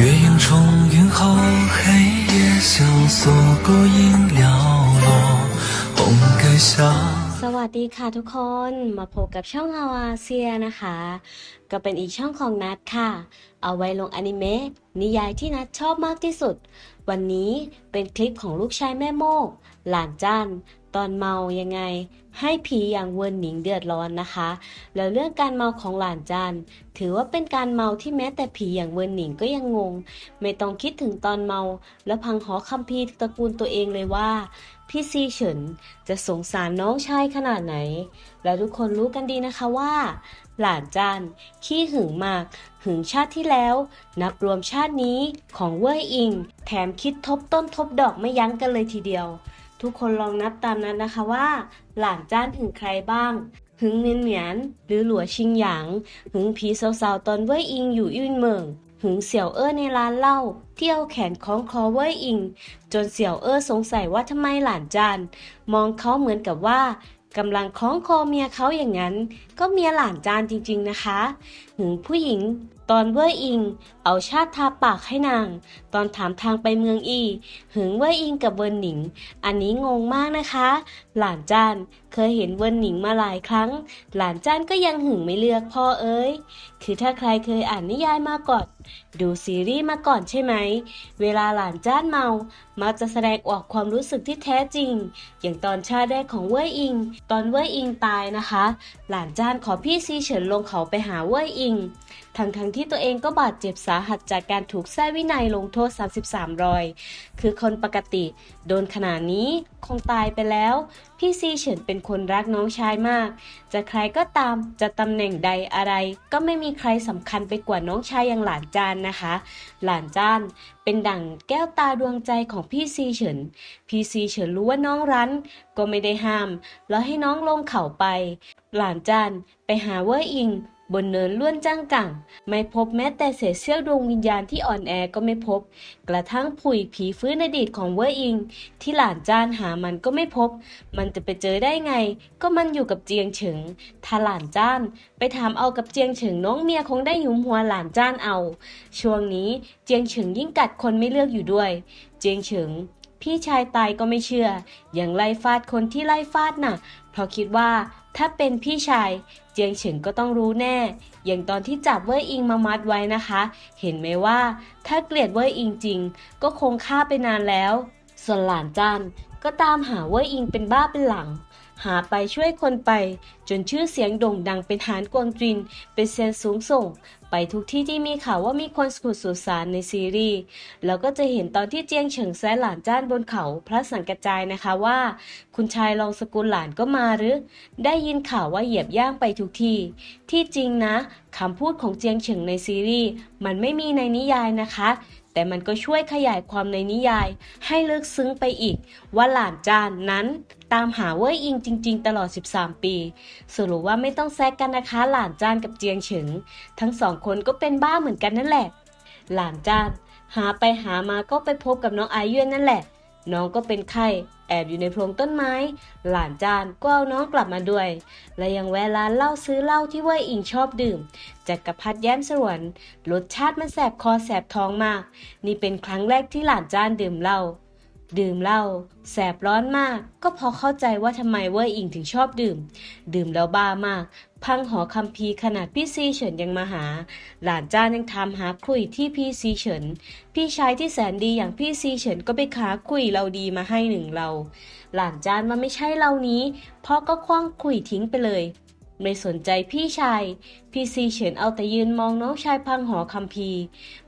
月影重云后，黑夜萧索，孤影寥落，红盖下。 สวัสดีค่ะทุกคน มาพบกับช่องฮาวาเซียนะคะ ก็เป็นอีกช่องของนัดค่ะ เอาไว้ลงอนิเมะนิยายที่นัดชอบมากที่สุด วันนี้เป็นคลิปของลูกชายแม่โมก หลานจ้าน ตอนเมายังไง ให้ผีอย่างเวินหนิงเดือดร้อนนะคะ แล้วเรื่องการเมาของหลานจานถือว่าเป็นการเมาที่แม้แต่ผีอย่างเวินหนิงก็ยังงง ไม่ต้องคิดถึงตอนเมา แล้วพังหอคัมภีตระกูลตัวเองเลยว่า พี่ซีเฉินจะสงสารน้องชายขนาดไหน แล้วทุกคนรู้กันดีนะคะว่า หลานจานขี้หึงมากหึงชาติที่แล้ว นับรวมชาตินี้ของเว่ยอิง แถมคิดทบต้นทบดอกไม่ยั้งกันเลยทีเดียว ทุกคนลองนับตามนั้นนะคะว่า หลานจ้านหึงใครบ้าง หึงเมียนเหมียน หรือหลัวชิงหยาง หึงผีสาวๆตอนเว่ยอิงอยู่ยื่นเมืองหึงเสี่ยวเอ้อในร้านเหล้าที่เอาแขนคล้องคอเว่ยอิง จนเสี่ยวเอ้อสงสัยว่าทำไมหลานจานมองเขาเหมือนกับว่ากำลังคล้องคอเมียเขาอย่างนั้น ก็เมียหลานจานจริงๆนะคะ หึงผู้หญิงตอนเว่ยอิง เอาชาติทาปากให้นาง ตอนถามทางไปเมืองอี หึงเว่ยอิงกับเวินหนิง อันนี้งงมากนะคะ หลานจานเคยเห็นเวินหนิงมาหลายครั้ง หลานจานก็ยังหึงไม่เลือกพ่อเอ้ย คือถ้าใครเคยอ่านนิยายมาก่อน ดูซีรีส์มาก่อนใช่ไหม เวลาหลานจ้านเมา มักจะแสดงออกความรู้สึกที่แท้จริง อย่างตอนชาติแรกของเว่ยอิง ตอนเว่ยอิงตายนะคะ หลานจ้านขอพี่ซีเฉินลงเขาไปหาเว่ยอิง ทั้งทั้งๆที่ตัวเองก็บาดเจ็บสาหัสจากการถูกแท้วินัยลงโทษ 33 รอย คือคนปกติ โดนขนาดนี้คงตายไปแล้ว พี่ซีเฉินเป็นคนรักน้องชายมาก จะใครก็ตามจะตำแหน่งใดอะไร ก็ไม่มีใครสำคัญไปกว่าน้องชายอย่างหลานจานนะคะ หลานจานเป็นดั่งแก้วตาดวงใจของพี่ซีเฉิน พี่ซีเฉินรู้ว่าน้องรั้น ก็ไม่ได้ห้าม แล้วให้น้องลงเขาไป หลานจานไปหาเว่ยอิง บนเนินล้วนจ้างกังไม่พบแม้แต่เศษเสี้ยวดวงวิญญาณที่อ่อนแอก็ไม่พบ กระทั่งผุยผีฟื้นอดีตของเว่ยอิง ที่หลานจานหามันก็ไม่พบ มันจะไปเจอได้ไง ก็มันอยู่กับเจียงเฉิงถ้าหลานจ้าน ไปถามเอากับเจียงเฉิงน้องเมียคงได้หยุมหัวหลานจ้านเอา ช่วงนี้เจียงเฉิงยิ่งกัดคนไม่เลือกอยู่ด้วย เจียงเฉิงพี่ชายตายก็ไม่เชื่อ อยังไล่ฟาดคนที่ไล่ฟาดน่ะ เพราะคิดว่า ถ้าเป็นพี่ชาย เจียงเฉิงก็ต้องรู้แน่ อย่างตอนที่จับเว่ยอิงมามัดไว้นะคะ เห็นไหมว่า ถ้าเกลียดเว่ยอิงจริง ก็คงฆ่าไปนานแล้ว ส่วนหลานจันก็ตามหาเว่ยอิงเป็นบ้าเป็นหลัง หาไปช่วยคนไป จนชื่อเสียงโด่งดังเป็นหานกวางจิน เป็นเซียนสูงส่ง ไปทุกที่ที่มีข่าวว่ามีคนขุดสุสานในซีรีส์แล้วก็จะเห็นตอนที่เจียงเฉิงแซะหลานจ้านบนเขาพระสังกระจายนะคะว่า คุณชายรองสกุลหลานก็มาหรือ ได้ยินข่าวว่าเหยียบย่างไปทุกที่ ที่จริงนะคำพูดของเจียงเฉิงในซีรีส์มันไม่มีในนิยายนะคะ แต่มันก็ช่วยขยายความในนิยาย ให้ลึกซึ้งไปอีก ว่าหลานจานนั้นตามหาเว่ยอิงจริง ๆ ตลอด 13 ปี สรุปว่าไม่ต้องแซกกันนะคะ หลานจานกับเจียงเฉิง ทั้งสองคนก็เป็นบ้าเหมือนกันนั่นแหละ หลานจานหาไปหามาก็ไปพบกับน้องไอเยื่นนั่นแหละ น้องก็เป็นไข้แอบอยู่ในโพรงต้นไม้ หลานจานก็เอาน้องกลับมาด้วย และยังแวะร้านเหล้าซื้อเหล้าที่เว่ยอิงชอบดื่มจากกรพัดแย้มสวนรสชาติมันแสบคอแสบท้องมาก นี่เป็นครั้งแรกที่หลานจานดื่มเหล้าดื่มเหล้าแสบร้อนมาก ก็พอเข้าใจว่าทำไมเว่ยอิงถึงชอบดื่ม ดื่มแล้วบ้ามาก พังหอคำพีขนาดพี่ซีเฉินยังมาหา หลานจ้านยังถามหาคุยที่พี่ซีเฉิน พี่ชายที่แสนดีอย่างพี่ซีเฉินก็ไปค้าคุยเราดีมาให้หนึ่งเรา หลานจานว่าไม่ใช่เรานี้พ่อก็คว้างคุยทิ้งไปเลย ไม่สนใจพี่ชาย พี่ซีเฉินเอาแต่ยืนมองน้องชายพังหอคัมภี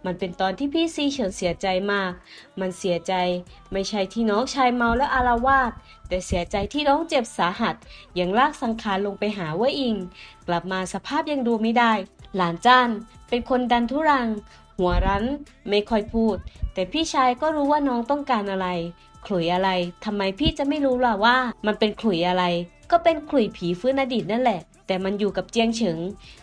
มันเป็นตอนที่พี่ซีเฉินเสียใจมาก มันเสียใจ ไม่ใช่ที่น้องชายเมาและอารวาส แต่เสียใจที่น้องเจ็บสาหัส ยังลากสังขารลงไปหาว่าอิง กลับมาสภาพยังดูไม่ได้ หลานจ้าน เป็นคนดันทุรัง หัวรั้น ไม่ค่อยพูด แต่พี่ชายก็รู้ว่าน้องต้องการอะไร ขลุยอะไร ทำไมพี่จะไม่รู้ล่ะว่า มันเป็นขลุยอะไร ก็เป็นขลุยผีฟื้นอดีตนั่นแหละ แต่มันอยู่กับเจียงเฉิง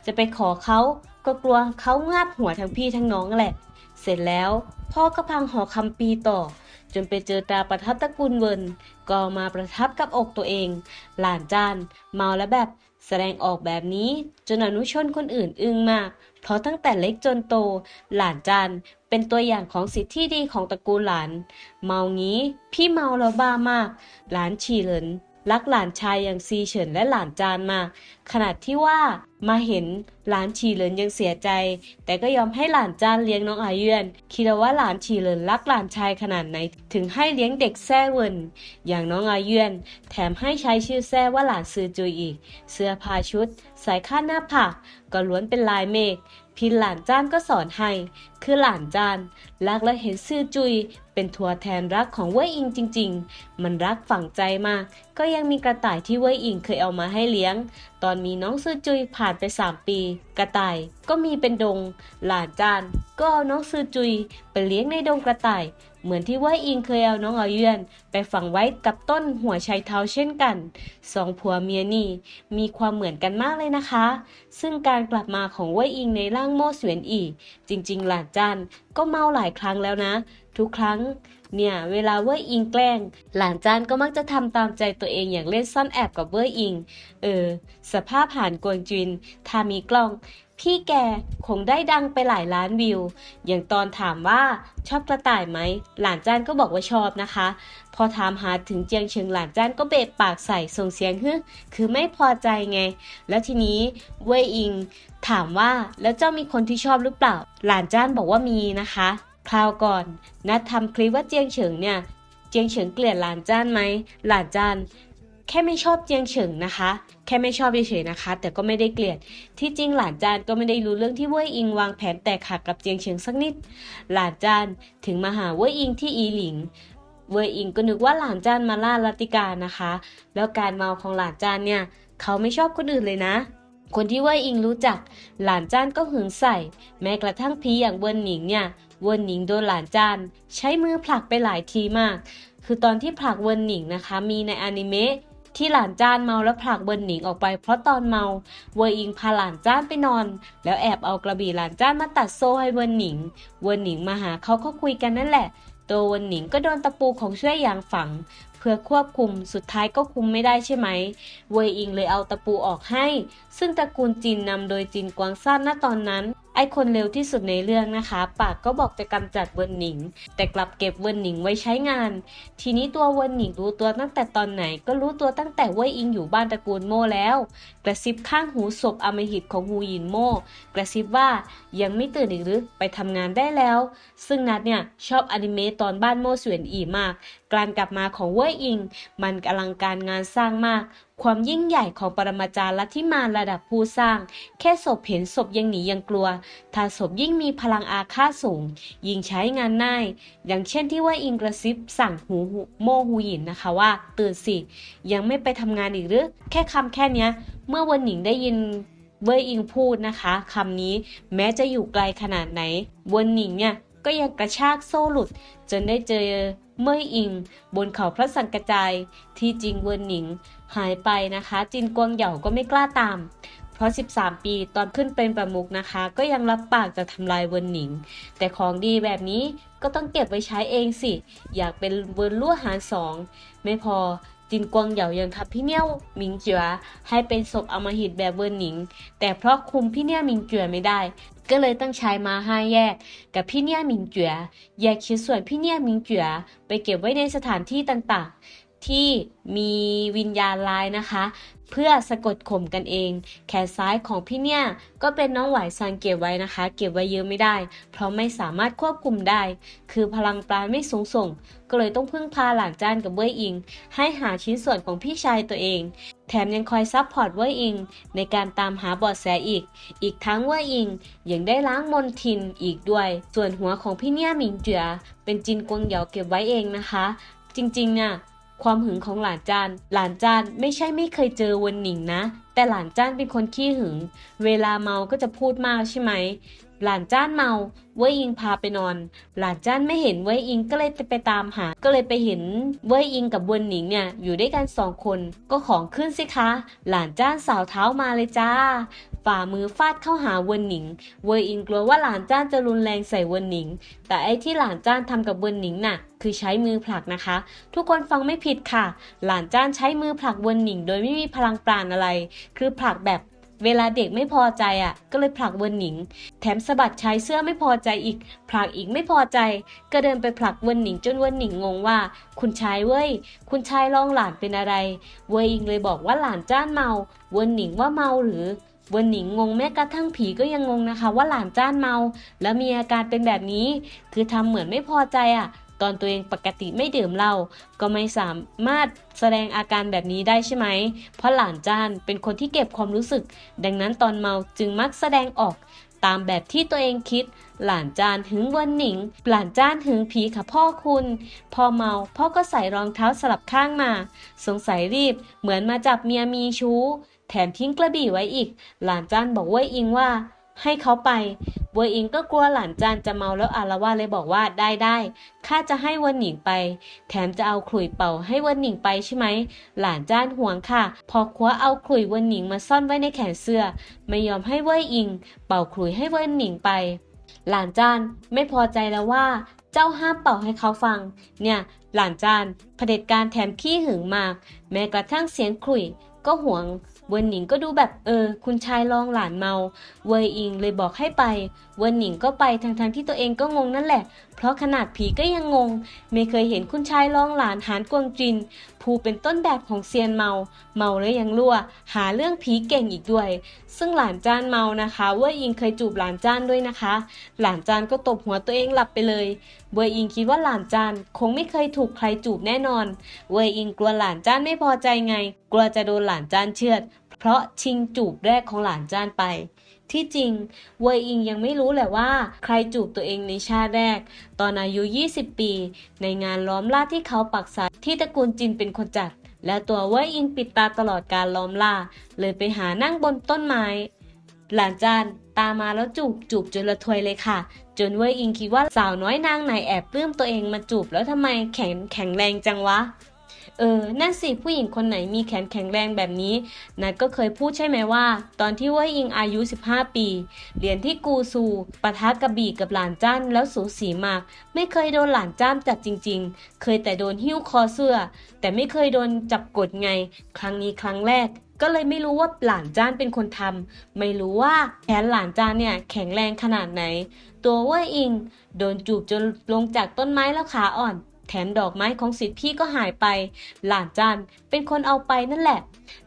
จะไปขอเขาก็กลัวเขางาบหัวทั้งพี่ทั้งน้องแหละ เสร็จแล้ว พ่อก็พังหอคำปีต่อ จนไปเจอตาประทับตระกูลเวินก็มาประทับกับอกตัวเอง หลานจานเมาแล้วแบบแสดงออกแบบนี้จนอนุชนคนอื่นอึ้งมาก เพราะตั้งแต่เล็กจนโต หลานจันเป็นตัวอย่างของสิทธิที่ดีของตระกูลหลาน เมางี้พี่เมาแล้วบ้ามาก หลานฉีเหลิน รักหลานชายอย่างซีเฉินและหลานจานมากขนาดที่ว่ามาเห็นหลานฉีเหลินยังเสียใจ แต่ก็ยอมให้หลานจานเลี้ยงน้องอาเยนคิดว่าหลานฉีเหลินรักหลานชายขนาดไหน ถึงให้เลี้ยงเด็กแซ่เวินอย่างน้องอาเยนแถมให้ใช้ชื่อแซ่ว่าหลานซือจุยอีก เสื้อผ้าชุด สายคาดหน้าผากก็ล้วนเป็นลายเมฆ พี่หลานจ้านก็สอนให้ คือหลานจานรักและเห็นซื่อจุย เป็นทัวแทนรักของเว่ยอิงจริง ๆ มันรักฝังใจมาก ก็ยังมีกระต่ายที่เว่ยอิงเคยเอามาให้เลี้ยง ตอนมีน้องซื่อจุยผ่านไป 3 ปี กระต่ายก็มีเป็นดง หลานจานก็เอาน้องซื่อจุยไปเลี้ยงในดงกระต่าย เหมือนที่เว่ยอิงเคยเอาน้องเอาเยือน ไปฝังไว้กับต้นหัวไชเท้าเช่นกัน สองผัวเมียนี่มีความเหมือนกันมากเลยนะคะ ซึ่งการกลับมาของเว่ยอิงในร่างโม่เสวียนอีจริง ๆ หลานจันก็เมาหลายครั้งแล้วนะ ทุกครั้งเนี่ยเวลาเว่ยอิงแกล้ง หลานจานก็มักจะทำตามใจตัวเองอย่างเล่นซ่อนแอบกับเว่ยอิง เออ สภาพผ่านกวงจิน ถ้ามีกล้อง พี่แกคงได้ดังไปหลายล้านวิว อย่างตอนถามว่าชอบกระต่ายไหม หลานจ้านก็บอกว่าชอบนะคะ พอถามหาถึงเจียงเชิงหลานจ้านก็เบะปากใส่ส่งเสียงฮึคือไม่พอใจไง แล้วทีนี้เว่ยอิง ถามว่าแล้วเจ้ามีคนที่ชอบหรือเปล่า หลานจ้านบอกว่ามีนะคะ คราวก่อนนัดทำคลิปว่าเจียงเฉิงเนี่ย เจียงเฉิงเกลียดหลานจ้านไหม หลานจ้าน แค่ไม่ชอบเจียงเฉิงนะคะ แค่ไม่ชอบเฉยๆนะคะ แต่ก็ไม่ได้เกลียด ที่จริงหลานจานก็ไม่ได้รู้เรื่องที่เว่ยอิงวางแผนแตกหักกับเจียงเฉิงสักนิด หลานจานถึงมาหาเว่ยอิงที่อีหลิง เว่ยอิงก็นึกว่าหลานจานมาล่าลัติกานะคะ แล้วการเมาของหลานจานเนี่ยเขาไม่ชอบคนอื่นเลยนะคนที่เว่ยอิงรู้จัก หลานจานก็หึงใส่ แม้กระทั่งพีอย่างเวินหนิงเนี่ย เวินหนิงโดนหลานจาน ใช้มือผลักไปหลายทีมาก คือตอนที่ผลักเวินหนิงนะคะ มีในอนิเมะ ที่หลานจ้านเมาแล้วผลักเวินหนิงออกไป เพราะตอนเมาเวินอิงพาหลานจ้านไปนอน แล้วแอบเอากระบี่หลานจ้านมาตัดโซ่ให้เวินหนิง เวินหนิงมาหาเขาก็คุยกันนั่นแหละ ตัวเวินหนิงก็โดนตะปูของช่วยยางฝัง เพื่อควบคุมสุดท้ายก็คุมไม่ได้ใช่ไหม เวยอิงเลยเอาตะปูออกให้ ซึ่งตระกูลจินนำโดยจินกวางซ่านณตอนนั้นไอคนเร็วที่สุดในเรื่องนะคะ ปากก็บอกจะกำจัดเวินหนิง แต่กลับเก็บเวินหนิงไว้ใช้งาน ทีนี้ตัวเวินหนิงรู้ตัวตั้งแต่ตอนไหน ก็รู้ตัวตั้งแต่เวยอิงอยู่บ้านตระกูลโม่แล้ว กระซิบข้างหูศพอำมหิตของฮูยินโม่กระซิบว่ายังไม่ตื่นอีกหรือไปทำงานได้แล้ว ซึ่งนัดเนี่ยชอบอนิเมะตอนบ้านโม่เสวียนอีมาก การกลับมาของเว่ยอิง มันอลังการงานสร้างมาก ความยิ่งใหญ่ของปรมาจารย์ลัทธิมารระดับผู้สร้าง แค่ศพเห็นศพยังหนียังกลัว ถ้าศพยิ่งมีพลังอาฆาตสูง ยิ่งใช้งานง่าย อย่างเช่นที่ว่าอิงกระซิบสั่งหูโมหูหินนะคะว่า ตื่นสิ ยังไม่ไปทำงานอีกหรือ แค่คำแค่เนี้ยเมื่อวันหนิงได้ยินเว่ยอิงพูดนะคะคำนี้แม้จะอยู่ไกลขนาดไหนวนหนิงเนี่ย ก็ยังกระชากโซ่หลุด จนได้เจอเม่ยอิง บนเขาพระสังกระจาย ที่จริงเวินหนิง หายไปนะคะ จินกวงเหย่าก็ไม่กล้าตาม เพราะ 13 ปีตอนขึ้นเป็นประมุขนะคะ ก็ยังรับปากจะทำลายเวินหนิง แต่ของดีแบบนี้ก็ต้องเก็บไว้ใช้เองสิ อยากเป็นเวินลั่วหารสอง ไม่พอ จินกวงเหยายังทับพี่เนียวหมิงเจ๋อให้เป็นศพอมหิตแบบเวินหนิง แต่เพราะคุมพี่เนี่ยหมิงเจ๋อไม่ได้ ก็เลยต้องใช้มาห้าแยก กับพี่เนี่ยหมิงเจ๋อแยกชิ้นส่วนพี่เนี่ยหมิงเจ๋อไปเก็บไว้ในสถานที่ต่างๆ ที่มีวิญญาณลายนะคะ เพื่อสะกดข่มกันเอง แขนซ้ายของพี่เนี่ยก็เป็นน้องหวายซันเก็บไว้นะคะ เก็บไว้เยอะไม่ได้ เพราะไม่สามารถควบคุมได้ คือพลังปราณไม่สูงส่ง ก็เลยต้องพึ่งพาหลานจ้านกับเว่ยอิง ให้หาชิ้นส่วนของพี่ชายตัวเอง แถมยังคอยซับพอร์ตเว่ยอิง ในการตามหาบาะแสอีก อีกทั้งเว่ยอิงยังได้ล้างมนทินอีกด้วย ส่วนหัวของพี่เนี่ยหมิงเจ๋อเป็นจินกวงเหยาเก็บไว้เองนะคะ จริงๆน่ะ ความหึงของหลานจาน หลานจานไม่ใช่ไม่เคยเจอเวนหนิงนะ แต่หลานจ้านเป็นคนขี้หึง เวลาเมาก็จะพูดมากใช่ไหม หลานจ้านเมาเว่ยอิงพาไปนอน หลานจ้านไม่เห็นเว่ยอิงก็เลยไปตามหา ก็เลยไปเห็นเว่ยอิงกับเวนหนิงเนี่ยอยู่ด้วยกันสองคน ก็ของขึ้นสิคะ หลานจ้านสาวเท้ามาเลยจ้า ฝ่ามือฟาดเข้าหาเวนหนิง เวยอิงกลัวว่าหลานจ้านจะรุนแรงใส่เวนหนิง แต่ไอ้ที่หลานจ้านทำกับเวนหนิงน่ะ คือใช้มือผลักนะคะ ทุกคนฟังไม่ผิดค่ะ หลานจ้านใช้มือผลักเวนหนิง โดยไม่มีพลังปราณอะไร คือผลักแบบ เวลาเด็กไม่พอใจอะ ก็เลยผลักเวินหนิง แถมสะบัดชายเสื้อไม่พอใจอีก ผลักอีกไม่พอใจ ก็เดินไปผลักเวินหนิงจนเวินหนิงงงว่า คุณชายเว้ย คุณชายลองหลานเป็นอะไร เวยอิงเลยบอกว่าหลานจ้านเมา เวินหนิงว่าเมาหรือเวินหนิงงงแม้กระทั่งผีก็ยังงงนะคะ ว่าหลานจ้านเมา แล้วมีอาการเป็นแบบนี้ คือทำเหมือนไม่พอใจอะ ตอนตัวเองปกติไม่ดื่มเหล้าก็ไม่สามารถแสดงอาการแบบนี้ได้ใช่ไหม เพราะหลานจ้านเป็นคนที่เก็บความรู้สึก ดังนั้นตอนเมาจึงมักแสดงออกตามแบบที่ตัวเองคิด หลานจานหึงเวินหนิง หลานจานหึงผีค่ะพ่อคุณ พอเมาพ่อก็ใส่รองเท้าสลับข้างมา สงสัยรีบ เหมือนมาจับเมียมีชู้ แถมทิ้งกระบี่ไว้อีก หลานจานบอกว่ยอิงว่า ให้เขาไป เวยอิงก็กลัวหลานจานจะเมาแล้วอาละวาเลยบอกว่าได้ได้ข้าจะให้วินหนิงไป แถมจะเอาขลุ่ยเป่าให้วินหนิงไปใช่ไหม หลานจ้านห่วงค่ะ พอคว้าเอาขลุ่ยวินหนิงมาซ่อนไว้ในแขนเสื้อ ไม่ยอมให้เว่ยอิง เป่าขลุ่ยให้วินหนิงไป หลานจานไม่พอใจแล้วว่า เจ้าห้ามเป่าให้เขาฟัง เนี่ย หลานจานเผด็จการแถมขี้หึงมาก แม้กระทั่งเสียงขลุ่ยก็ห่วง เวินหนิงก็ดูแบบเออ คุณชายลองหลานเมา เวยอิงเลยบอกให้ไป เวินหนิงก็ไปทั้งๆทที่ตัวเองก็งงนั่นแหละ เพราะขนาดผีก็ยังงง ไม่เคยเห็นคุณชายลองหลานหานกวงจิน ผู้เป็นต้นแบบของเซียนเมา เมาแล้วยังรั่ว หาเรื่องผีเก่งอีกด้วย ซึ่งหลานจานเมานะคะเวยอิงเคยจูบหลานจานด้วยนะคะ หลานจานก็ตบหัวตัวเองหลับไปเลย เวยอิงคิดว่าหลานจานคงไม่เคยถูกใครจูบแน่นอน เวยอิงกลัวหลานจานไม่พอใจไง กลัวจะโดนหลานจานเชือด เพราะชิงจูบแรกของหลานจานไป ที่จริง เวยอิงยังไม่รู้แหละว่า ใครจูบตัวเองในชาติแรก ตอนอายุ 20 ปี ในงานล้อมล่าที่เขาปักษาที่ตระกูลจินเป็นคนจัด และตัวเวยอิงปิดตาตลอดการล้อมล่า เลยไปหานั่งบนต้นไม้ หลานจานตามมาแล้วจูบจูบจนละทวยเลยค่ะ จนเวยอิงคิดว่าสาวน้อยนางไหนแอบปลื้มตัวเองมาจูบแล้วทำไมแข็งแข็งแรงจังวะ เออ นั่นสิผู้หญิงคนไหนมีแขนแข็งแรงแบบนี้ นัดก็เคยพูดใช่ไหมว่า ตอนที่เว่ยอิงอายุ 15 ปี เรียนที่กูซูปะทะกระบี่กับหลานจ้านแล้วสูสีมาก ไม่เคยโดนหลานจ้ามจับจริง ๆ เคยแต่โดนหิ้วคอเสื้อ แต่ไม่เคยโดนจับกดไง ครั้งนี้ครั้งแรกก็เลยไม่รู้ว่าหลานจ้านเป็นคนทำไม่รู้ว่าแขนหลานจ้านเนี่ยแข็งแรงขนาดไหน ตัวเว่ยอิง โดนจูบจนลงจากต้นไม้แล้วขาอ่อน ถมดอกไม้ของสิทธิ์พี่ก็หายไป หลานจานเป็นคนเอาไปนั่นแหละ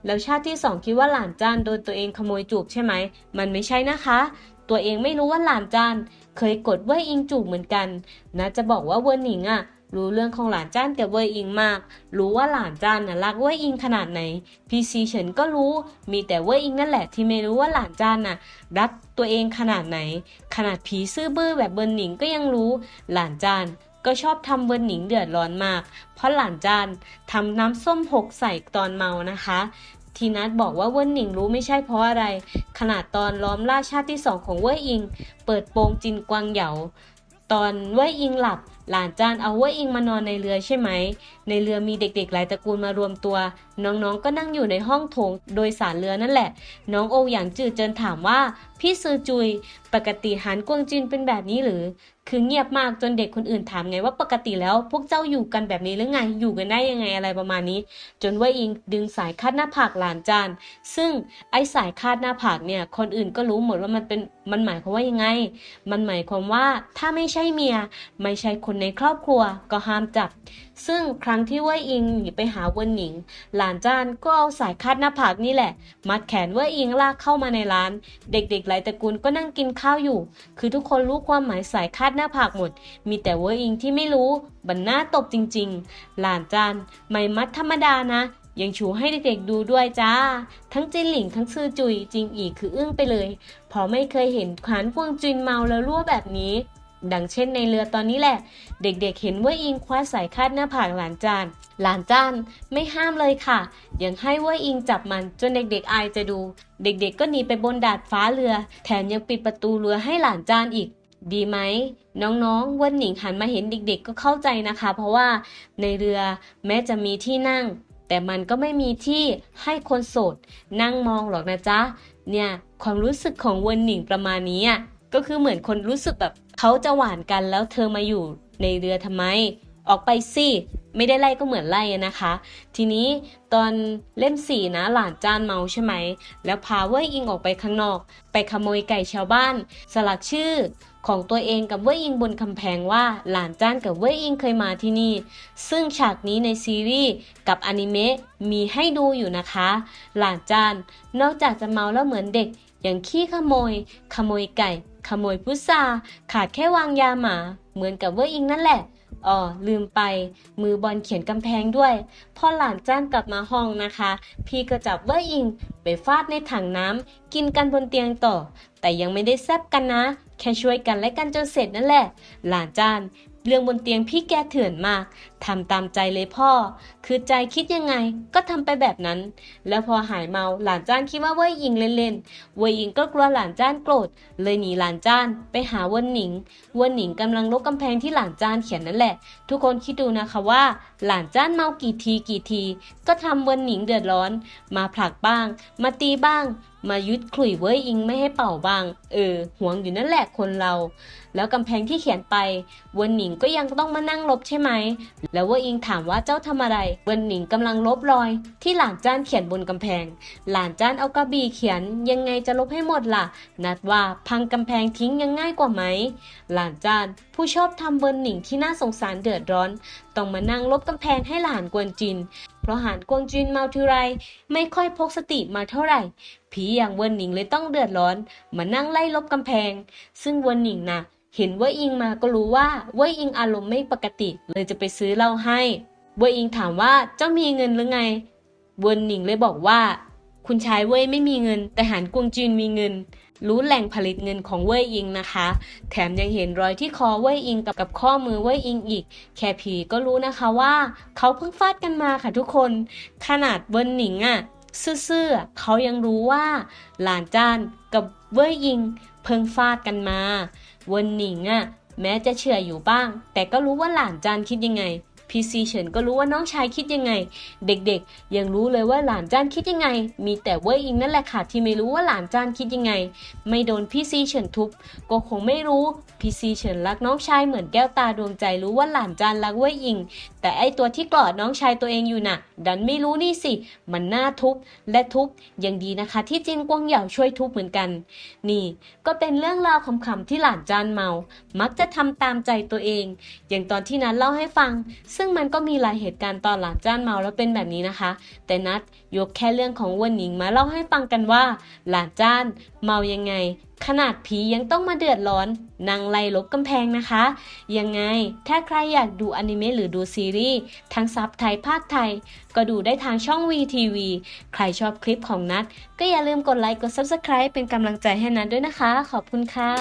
แล้วชาติที่สองคิดว่าหลานจานโดนตัวเองขโมยจูบใช่ไหม มันไม่ใช่นะคะ ตัวเองไม่รู้ว่าหลานจานเคยกดเว่ยอิงจูบเหมือนกันนะจะบอกว่าเวิร์หนิงอะรู้เรื่องของหลานจ้านกับเว่ยอิงมาก รู้ว่าหลานจ้านน่ะรักเว่ยอิงขนาดไหน พีซีเฉินก็รู้ มีแต่เว่ยอิงนั่นแหละที่ไม่รู้ว่าหลานจ้านน่ะรักตัวเองขนาดไหน ขนาดผีซื่อบื้อแบบเบิร์หนิงก็ยังรู้ หลานจาน ก็ชอบทำเวิร์หนิงเดือดร้อนมาก เพราะหลานจานทำน้ำส้มหกใส่ตอนเมานะคะทีนัทบอกว่าเวิร์หนิงรู้ไม่ใช่เพราะอะไร ขนาดตอนล้อมล่าชาติที่สองของเว่ยอิง เปิดโปงจินกวางเหยาตอนเว่ยอิงหลับ หลานจานเอาเว่ยอิงมานอนในเรือใช่ไหม ในเรือมีเด็กๆ หลายตระกูลมารวมตัว น้องๆก็นั่งอยู่ในห้องโถงโดยสารเรือนั่นแหละ น้องโอหยางจือเจินถามว่า พี่ซือจุย ปกติหานกวงจินเป็นแบบนี้หรือ คือเงียบมากจนเด็กคนอื่นถามไงว่าปกติแล้ว พวกเจ้าอยู่กันแบบนี้หรือไงอยู่กันได้ยังไงอะไรประมาณนี้ จนว่ยอิงดึงสายคาดหน้าผากหลานจาน ซึ่งไอ้สายคาดหน้าผากเนี่ยคนอื่นก็รู้หมดว่ามันเป็น มันหมายความว่ายังไง มันหมายความว่าถ้าไม่ใช่เมีย ไม่ใช่คนในครอบครัวก็ห้ามจับ ซึ่งครั้งที่เว่ยอิงหนีไปหาเวินหนิง หลานจานก็เอาสายคาดหน้าผากนี่แหละ มัดแขนเว่ยอิงลากเข้ามาในร้าน เด็กๆหลายตระกูลก็นั่งกินข้าวอยู่ คือทุกคนรู้ความหมายสายคาดหน้าผากหมด มีแต่เว่ยอิงที่ไม่รู้บันหน้าตบจริง ๆ หลานจานไม่มัดธรรมดานะ ยังชูให้เด็กๆดูด้วยจ้า ทั้งจินหลิงทั้งซื่อจุยจริงอีกคืออึ้งไปเลยเพราะไม่เคยเห็นขวานกวงจินเมาแล้วรั่วแบบนี้ ดังเช่นในเรือตอนนี้แหละ เด็กๆเห็นว่าอิงคว้าสายคาดหน้าผากหลานจาน หลานจานไม่ห้ามเลยค่ะ ยังให้ว่าอิงจับมันจนเด็กๆอายจะดู เด็กๆก็หนีไปบนดาดฟ้าเรือ แถมยังปิดประตูเรือให้หลานจานอีกดีไหม น้องๆวันหนิงหันมาเห็นเด็กๆ ก็เข้าใจนะคะ เพราะว่าในเรือแม้จะมีที่นั่ง แต่มันก็ไม่มีที่ให้คนโสด นั่งมองหรอกนะจ๊ะ เนี่ยความรู้สึกของเวนหนิงประมาณนี้อะก็คือเหมือนคนรู้สึกแบบเขาจะหวานกันแล้วเธอมาอยู่ในเรือทำไม ออกไปสิไม่ได้ไล่ก็เหมือนไล่นะคะ ทีนี้ตอนเล่มสี่นะหลานจานเมาใช่ไหม แล้วพาเว่ยอิงออกไปข้างนอก ไปขโมยไก่ชาวบ้าน สลักชื่อ ของตัวเองกับเว่ยอิงบนกำแพงว่าหลานจ้านกับเว่ยอิงเคยมาที่นี่ ซึ่งฉากนี้ในซีรีส์กับอนิเมะมีให้ดูอยู่นะคะ หลานจ้าน นอกจากจะเมาแล้วเหมือนเด็ก อย่างขี้ขโมย ขโมยไก่ ขโมยพุทราขาดแค่วางยาหมา เหมือนกับเว่ยอิงนั่นแหละอ๋อลืมไป มือบอลเขียนกำแพงด้วย พอหลานจ้านกลับมาห้องนะคะ พี่ก็จับเว่ยอิง ไปฟาดในถังน้ำกินกันบนเตียงต่อ แต่ยังไม่ได้แซบกันนะ แค่ช่วยกันและกันจนเสร็จนั่นแหละ หลานจ้านเรื่องบนเตียงพี่แกเถื่อนมากทำตามใจเลยพ่อ คือใจคิดยังไง ก็ทำไปแบบนั้น แล้วพอหายเมาหลานจ้านคิดว่าเว่ยอิงเล่นๆเว่ยอิงก็กลัวหลานจ้านโกรธ เลยหนีหลานจ้านไปหาเวนหนิงเวนหนิงกำลังลบกำแพงที่หลานจ้านเขียนนั่นแหละ ทุกคนคิดดูนะคะว่า หลานจ้านเมากี่ทีกี่ที ก็ทำเวนหนิงเดือดร้อน มาผลักบ้าง มาตีบ้าง มายึดขลุ่ยเว้ยอิงไม่ให้เป่าบ้าง เออห่วงอยู่นั่นแหละคนเรา แล้วกำแพงที่เขียนไปเวนหนิงก็ยังต้องมานั่งลบใช่ไหมแล้วว่าอิงถามว่าเจ้าทำอะไร เวนหนิงกำลังลบรอย ที่หลานจ้านเขียนบนกำแพง หลานจ้านเอากระบี่เขียน ยังไงจะลบให้หมดล่ะ นัดว่าพังกำแพงทิ้งยังง่ายกว่าไหม หลานจ้านผู้ชอบทำเวนหนิงที่น่าสงสารเดือดร้อน ต้องมานั่งลบกำแพงให้หลานกวนจิน เพราะหานกวงจินเมาทีไรไม่ค่อยพกสติมาเท่าไหร่ผีอย่างเวินหนิงเลยต้องเดือดร้อน มานั่งไล่ลบกำแพง ซึ่งเวินหนิงน่ะ เห็นว่าอิงมาก็รู้ว่าว่าอิงอารมณ์ไม่ปกติ เลยจะไปซื้อเหล้าให้ว่าอิงถามว่าเจ้ามีเงินหรือไงเวินหนิงเลยบอกว่า คุณชายเว่ยไม่มีเงิน แต่หานกวงจินมีเงิน รู้แหล่งผลิตเงินของเว่ยอิงนะคะ แถมยังเห็นรอยที่คอเว่ยอิงกับกับข้อมือเว่ยอิงอีก แค่ผีก็รู้นะคะว่า เขาเพิ่งฟาดกันมาค่ะทุกคน ขนาดเวินหนิงอะซื่อๆเขายังรู้ว่า หลานจ้านกับเว่ยอิง เพิ่งฟาดกันมา วนหนิงอะแม้จะเชื่ออยู่บ้าง แต่ก็รู้ว่าหลานจานคิดยังไงพีซีเฉินก็รู้ว่าน้องชายคิดยังไง เด็กๆ ยังรู้เลยว่าหลานจานคิดยังไง มีแต่เว่ยอิงนั่นแหละค่ะที่ไม่รู้ว่าหลานจานคิดยังไง ไม่โดนพีซีเฉินทุบก็คงไม่รู้พีซีเฉินรักน้องชายเหมือนแก้วตาดวงใจรู้ว่าหลานจานรักเว่ยอิง แต่ไอตัวที่กอดน้องชายตัวเองอยู่น่ะ ดันไม่รู้นี่สิ มันน่าทุบและทุบยังดีนะคะ ที่จินกวงเหยาช่วยทุบเหมือนกัน นี่ ก็เป็นเรื่องราวขำๆที่หลานจานเมา มักจะทำตามใจตัวเอง อย่างตอนที่นัดเล่าให้ฟัง ซึ่งมันก็มีหลายเหตุการณ์ตอนหลานจานเมาแล้วเป็นแบบนี้นะคะ แต่นัดยกแค่เรื่องของวันหนิงมาเล่าให้ฟังกันว่า หลานจานเมายังไงขนาดผียังต้องมาเดือดร้อนนางไล่ลบกำแพงนะคะ ยังไง ถ้าใครอยากดูอนิเมะหรือดูซีรีส์ทั้งซับไทยภาคไทย ก็ดูได้ทางช่อง VTV ใครชอบคลิปของนัด ก็อย่าลืมกดไลค์กด Subscribe เป็นกำลังใจให้นัดด้วยนะคะ ขอบคุณค่ะ